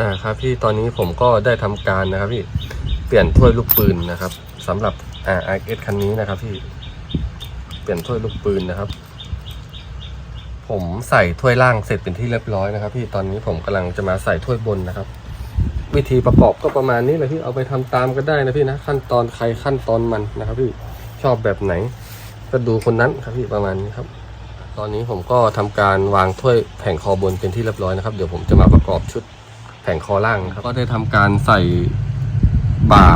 ่าครับพี่ตอนนี้ผมก็ได้ทำการนะครับพี่เปลี่ยนถ้วยลูกปืนนะครับสำหรับอ่า RX คันนี้นะครับพี่เปลี่ยนถ้วยลูกปืนนะครับ ผมใส่ถ้วยล่างเสร็จเป็นที่เรียบร้อยนะครับ พี่ตอนนี้ผมกำลังจะมาใส่ถ้วยบนนะครับ วิธีประกอบก็ประมาณนี้เลยพี่เอาไปทำตามก็ได้นะพี่นะขั้นตอนใครขั้นตอนมันนะครับ พี่ชอบแบบไหน ก็ดูคนนั้นครับพี่ประมาณนี้ครับตอนนี้ผมก็ทำการวางถ้วยแผงคอบนเป็นที่เรียบร้อยนะครับ เดี๋ยวผมจะมาประกอบชุด แผงคอล่างนะครับ ก็ได้ทำการใส่บ่า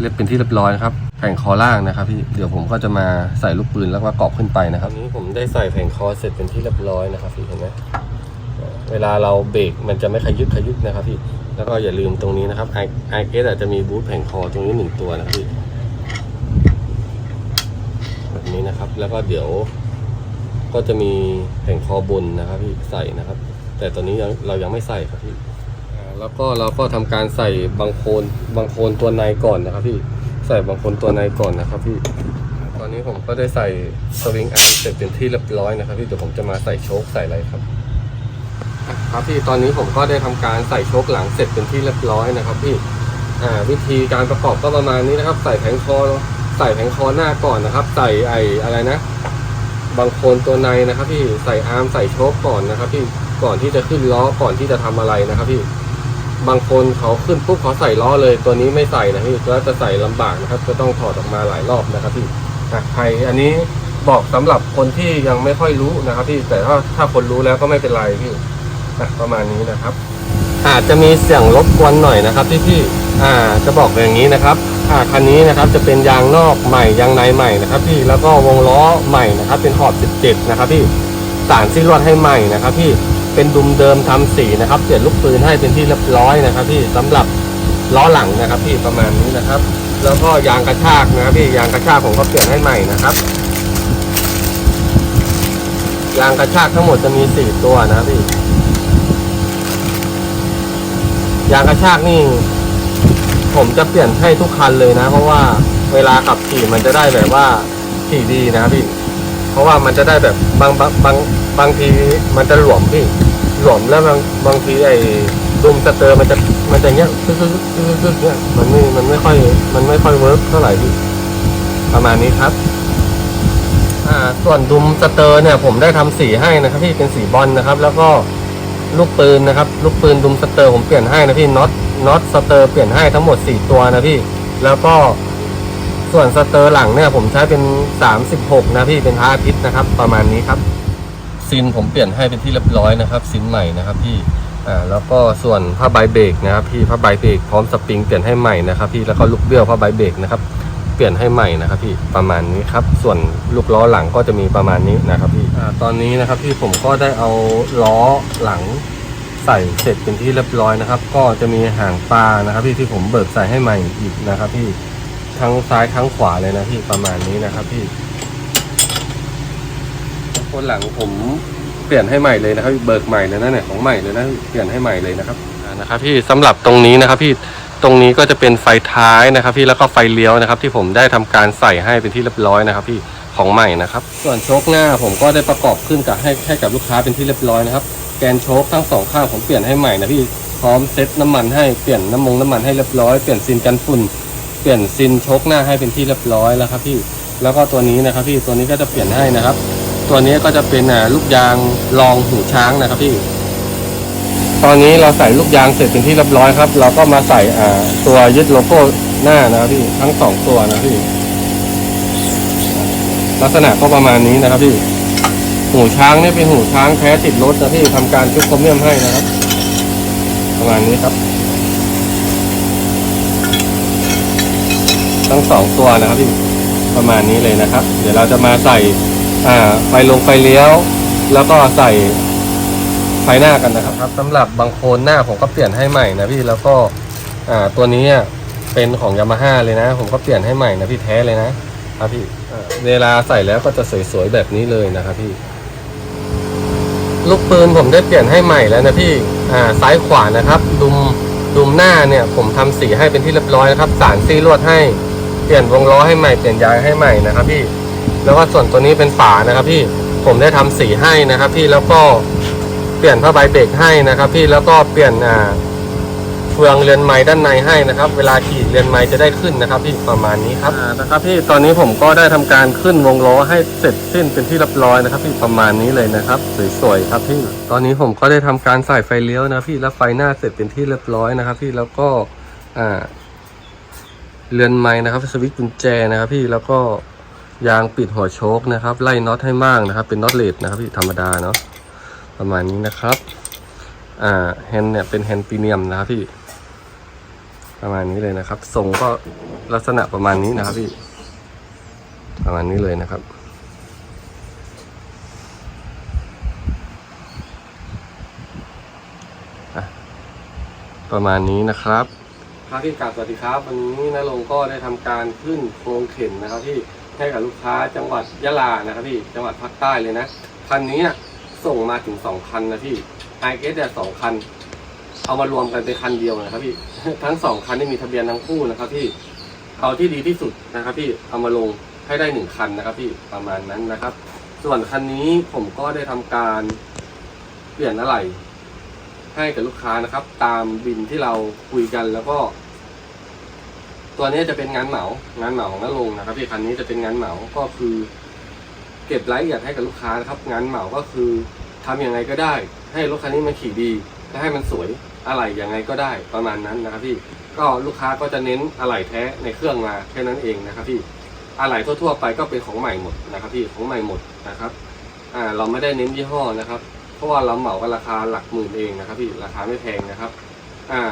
เรียบเป็นที่เรียบร้อยนะครับ แผงคอล่างนะครับพี่เดี๋ยวผมก็จะมาใส่ลูกปืนแล้วก็ประกอบขึ้นไปนะครับนี้ผมได้ใส่แผงคอเสร็จเป็นที่เรียบร้อยนะครับพี่เห็นไหมเวลาเราเบรกมันจะไม่ขยุกขยุกนะครับพี่แล้วก็อย่าลืมตรงนี้นะครับไอไอเอสอาจจะมีบูทแผงคอตรงนี้หนึ่งตัวนะครับพี่แบบนี้นะครับ แล้วก็เดี๋ยวก็จะมีแผงคอบนนะครับพี่ใส่นะครับ แต่ตอนนี้ยังเรายังไม่ใส่ครับพี่แล้วก็เราก็ทำการใส่บางโคนบางโคนตัวในก่อนนะครับพี่ใส่บางโคนตัวในก่อนนะครับพี่ตอนนี้ผมก็ได้ใส่สวิงอันเสร็จเป็นที่เรียบร้อยนะครับพี่เดี๋ยวผมจะมาใส่โชคใส่อะไรครับครับพี่ตอนนี้ผมก็ได้ทำการใส่โชคหลังเสร็จเป็นที่เรียบร้อยนะครับพี่วิธีการประกอบก็ประมาณนี้นะครับ ใส่แผงคอใส่แผงคอหน้าก่อนนะครับ ใส่ไออะไรนะ บางโคนตัวในนะครับ พี่ใส่อาร์มใส่โชคก่อนนะครับ พี่ ก่อนที่จะขึ้นล้อก่อนที่จะทำอะไรนะครับพี่บางคนเขาขึ้นปุ๊บเขาใส่ล้อเลยตัวนี้ไม่ใส่นะพี่แล้วจะใส่ลำบากนะครับจะต้องถอดออกมาหลายรอบนะครับพี่อะใครอันนี้บอกสำหรับคนที่ยังไม่ค่อยรู้นะครับพี่แต่ถ้าถ้าคนรู้แล้วก็ไม่เป็นไรพี่ประมาณนี้นะครับ อาจจะมีเสียงรบกวนหน่อยนะครับพี่พี่อ่าจะบอกอย่างนี้นะครับอ่าคันนี้นะครับจะเป็นยางนอกใหม่ยางในใหม่นะครับ พี่แล้วก็วงล้อใหม่นะครับ เป็นขอบ 17 นะครับพี่สารซีลวดให้ใหม่นะครับ พี่ เป็นดุมเดิมทำสีนะครับเปลี่ยนลูกปืนให้เป็นที่เรียบร้อยนะครับพี่สำหรับล้อหลังนะครับพี่ประมาณนี้นะครับ แล้วก็ยางกระชากนะครับพี่ยางกระชากผมก็เปลี่ยนให้ใหม่นะครับยางกระชากทั้งหมดจะมีสี่ตัวนะพี่ยางกระชากนี่ ผมจะเปลี่ยนให้ทุกคันเลยนะ เพราะว่าเวลาขับขี่มันจะได้แบบว่าขี่ดีนะพี่ เพราะว่ามันจะได้แบบบางบางบางบางทีมันจะหลวมพี่ หลวมแล้วบางบางทีไอ้ดุมสเตอร์มันจะมันจะเงี้ยซึ๊กซึ๊กซึ๊กซึ๊กเงี้ยมันไม่มันไม่ค่อยมันไม่ค่อยเวิร์กเท่าไหร่พี่ประมาณนี้ครับ อ่าส่วนดุมสเตอร์เนี่ยผมได้ทำสีให้นะครับพี่เป็นสีบอลนะครับ แล้วก็ลูกปืนนะครับ ลูกปืนดุมสเตอร์ผมเปลี่ยนให้นะพี่น็อตน็อตสเตอร์เปลี่ยนให้ทั้งหมด 4 ตัวนะพี่ แล้วก็ส่วนสเตอร์หลังเนี่ยผมใช้เป็น 36 นะพี่เป็นพาทิตนะครับ ประมาณนี้ครับ ซินผมเปลี่ยนให้เป็นที่เรียบร้อยนะครับ ซินใหม่นะครับพี่อ่าแล้วก็ส่วนผ้าใบเบรกนะครับพี่ผ้าใบเบรกพร้อมสปริงเปลี่ยนให้ใหม่นะครับพี่แล้วก็ลูกเบี้ยวผ้าใบเบรกนะครับเปลี่ยนให้ใหม่นะครับพี่ประมาณนี้ครับ ส่วนลูกล้อหลังก็จะมีประมาณนี้นะครับพี่อาตอนนี้นะครับพี่ผมก็ได้เอาล้อหลังใส่เสร็จเป็นที่เรียบร้อยนะครับ ก็จะมีหางปลานะครับ พี่ที่ผมเบิกใส่ให้ใหม่อีกนะครับ พี่ทั้งซ้ายทั้งขวาเลยนะพี่ประมาณนี้นะครับพี่ คนหลังผมเปลี่ยนให้ใหม่เลยนะครับเบิกใหม่เลยนะเนี่ยของใหม่เลยนะเปลี่ยนให้ใหม่เลยนะครับอ่านะครับพี่สำหรับตรงนี้นะครับพี่ตรงนี้ก็จะเป็นไฟท้ายนะครับ พี่แล้วก็ไฟเลี้ยวนะครับ ที่ผมได้ทำการใส่ให้เป็นที่เรียบร้อยนะครับพี่ของใหม่นะครับ ส่วนโชคหน้าผมก็ได้ประกอบขึ้นกับให้ให้กับลูกค้าเป็นที่เรียบร้อยนะครับแกนโชคทั้งสองข้างผมเปลี่ยนให้ใหม่นะพี่พร้อมเซ็ตน้ำมันให้เปลี่ยนน้ำมงน้ำมันให้เรียบร้อยเปลี่ยนซินกันฝุ่นเปลี่ยนซินโชคหน้าให้เป็นที่เรียบร้อยแล้วครับพี่แล้วก็ตัวนี้นะครับพี่ตัวนี้ก็จะเปลี่ยนให้นะครับ ตัวนี้ก็จะเป็นลูกยางรองหูช้างนะครับพี่ ตอนนี้เราใส่ลูกยางเสร็จเป็นที่เรียบร้อยครับ เราก็มาใส่อ่าตัวยึดโลโก้หน้านะครับพี่ทั้งสองตัวนะพี่ ลักษณะก็ประมาณนี้นะครับพี่หูช้างนี่เป็นหูช้างแท้ติดรถนะพี่ทำการชุบโครเมียมให้นะครับ ประมาณนี้ครับ ทั้งสองตัวนะครับพี่ประมาณนี้เลยนะครับ เดี๋ยวเราจะมาใส่ อ่าไฟลงไฟเลี้ยว แล้วก็ใส่ไฟหน้ากันนะครับครับสำหรับบางโคนหน้าผมก็เปลี่ยนให้ใหม่นะพี่แล้วก็อ่าตัวนี้เป็นของยามาฮ่าเลยนะ ผมก็เปลี่ยนให้ใหม่นะพี่แท้เลยนะครับพี่เวลาใส่แล้วก็จะสวยๆแบบนี้เลยนะครับพี่ ลูกปืนผมได้เปลี่ยนให้ใหม่แล้วนะพี่อ่าซ้ายขวานะครับ ดุมดุมหน้าเนี่ย ผมทำสีให้เป็นที่เรียบร้อยนะครับ สารซีลวดให้เปลี่ยนวงล้อให้ใหม่เปลี่ยนยางให้ใหม่นะครับพี่ แล้วก็ส่วนตัวนี้เป็นฝานะครับพี่ผมได้ทำสีให้นะครับ พี่แล้วก็เปลี่ยนผ้าใบเบรกให้นะครับ พี่แล้วก็เปลี่ยนอ่าเฟืองเรือนไม้ด้านในให้นะครับ เวลาขี่เรือนไม้จะได้ขึ้นนะครับ พี่ประมาณนี้ครับนะครับ พี่ตอนนี้ผมก็ได้ทำการขึ้นวงล้อให้เสร็จสิ้นเป็นที่เรียบร้อยนะครับ พี่ประมาณนี้เลยนะครับสวยๆครับพี่ตอนนี้ผมก็ได้ทำการใส่ไฟเลี้ยวนะ พี่แล้วไฟหน้าเสร็จเป็นที่เรียบร้อยนะครับ พี่แล้วก็อ่าเรือนไม้นะครับสวิตช์กุญแจนะครับ พี่แล้วก็ ยางปิดหัวโชคนะครับ ไล่น็อตให้มากนะครับ เป็นน็อตเลดนะครับพี่ธรรมดาเนาะประมาณนี้นะครับอ่าแฮนเนี่ยเป็นแฮนด์พรีเมียมนะครับพี่ ประมาณนี้เลยนะครับทรงก็ลักษณะประมาณนี้นะครับพี่ ประมาณนี้เลยนะครับประมาณนี้นะครับครับพี่กาบสวัสดีครับ วันนี้นาลงก็ได้ทำการขึ้นโครงเข็นนะครับที่ ให้กับลูกค้าจังหวัดยะลานะครับพี่จังหวัดภาคใต้เลยนะคันนี้ส่งมาถึงสองคันนะพี่ไอเกสเนี่ยสองคัน เอามารวมกันเป็นคันเดียวนะครับพี่ทั้งสองคันนี่มีทะเบียนทั้งคู่นะครับพี่เอาที่ดีที่สุดนะครับพี่เอามาลงให้ได้หนึ่งคันนะครับพี่ประมาณนั้นนะครับ ส่วนคันนี้ผมก็ได้ทำการเปลี่ยนอะไรให้กับลูกค้านะครับ ตามบินที่เราคุยกันแล้วก็ ตัวนี้จะเป็นงานเหมางานเหมาของน้าลงนะครับพี่คันนี้จะเป็นงานเหมาก็คือ เก็บรายละเอียดให้กับลูกค้านะครับ งานเหมาก็คือทำยังไงก็ได้ ให้รถคันนี้มันขี่ดีและให้มันสวยอะไรยังไงก็ได้ประมาณนั้นนะครับพี่ก็ลูกค้าก็จะเน้นอะไหล่แท้ในเครื่องมาแค่นั้นเองนะครับพี่อะไหล่ทั่วๆไปก็เป็นของใหม่หมดนะครับพี่ของใหม่หมดนะครับอ่าเราไม่ได้เน้นยี่ห้อนะครับ เพราะว่าเราเหมากันราคาหลักหมื่นเองนะครับพี่ราคาไม่แพงนะครับอ่า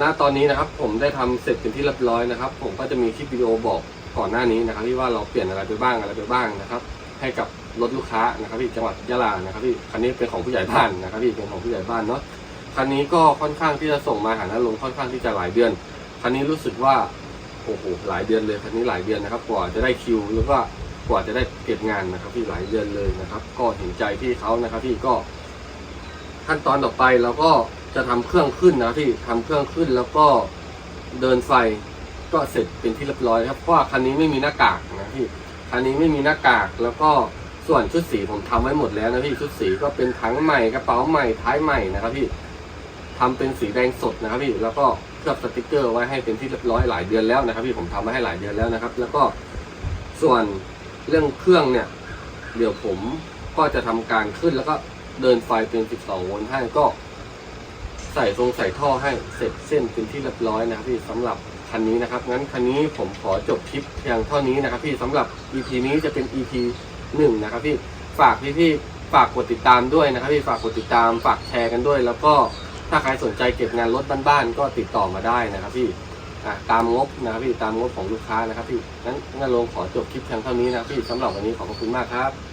ณตอนนี้นะครับผมได้ทำเสร็จเป็นที่เรียบร้อยนะครับ ผมก็จะมีคลิปวิดีโอบอกก่อนหน้านี้นะครับที่ว่าเราเปลี่ยนอะไรไปบ้างอะไรไปบ้างนะครับ ให้กับรถลูกค้านะครับที่จังหวัดยะลานะครับพี่คันนี้เป็นของผู้ใหญ่บ้านนะครับพี่เป็นของผู้ใหญ่บ้านเนาะคันนี้ก็ค่อนข้างที่จะส่งมาหาน้าลงค่อนข้างที่จะหลายเดือนคันนี้รู้สึกว่าโอ้โหหลายเดือนเลยคันนี้หลายเดือนนะครับกว่าจะได้คิวหรือว่ากว่าจะได้เก็บงานนะครับพี่หลายเดือนเลยนะครับ ก็เห็นใจพี่เขานะครับพี่ก็ขั้นตอนต่อไปเราก็ จะทำเครื่องขึ้นนะพี่ทำเครื่องขึ้นแล้วก็เดินไฟก็เสร็จเป็นที่เรียบร้อยครับเพราะคันนี้ไม่มีหน้ากากนะพี่คันนี้ไม่มีหน้ากากแล้วก็ส่วนชุดสีผมทำไว้หมดแล้วนะพี่ชุดสีก็เป็นถังใหม่กระเป๋าใหม่ท้ายใหม่นะครับพี่ทำเป็นสีแดงสดนะครับพี่แล้วก็เคลือบสติกเกอร์ไว้ให้เป็นที่เรียบร้อยหลายเดือนแล้วนะครับพี่ผมทำไว้ให้หลายเดือนแล้วนะครับ แล้วก็ส่วนเรื่องเครื่องเนี่ย เดี๋ยวผมก็จะทำการขึ้นแล้วก็เดินไฟเป็น 12 โวลต์ให้ก็ ใส่ทรงใส่ท่อให้เสร็จเส้นเป็นที่เรียบร้อยนะครับพี่สำหรับคันนี้นะครับงั้นคันนี้ผมขอจบคลิปเพียงเท่านี้นะครับ พี่สำหรับ EP นี้จะเป็น EP หนึ่งนะครับพี่ฝากพี่พี่ๆฝากกดติดตามด้วยนะครับพี่ฝากกดติดตามฝากแชร์กันด้วย แล้วก็ถ้าใครสนใจเก็บงานรถบ้านๆก็ติดต่อมาได้นะครับพี่ตามงบนะครับพี่ตามงบของลูกค้านะครับพี่งั้นงั้นลงขอจบคลิปเพียงเท่านี้นะพี่สำหรับวันนี้ขอบคุณมากครับ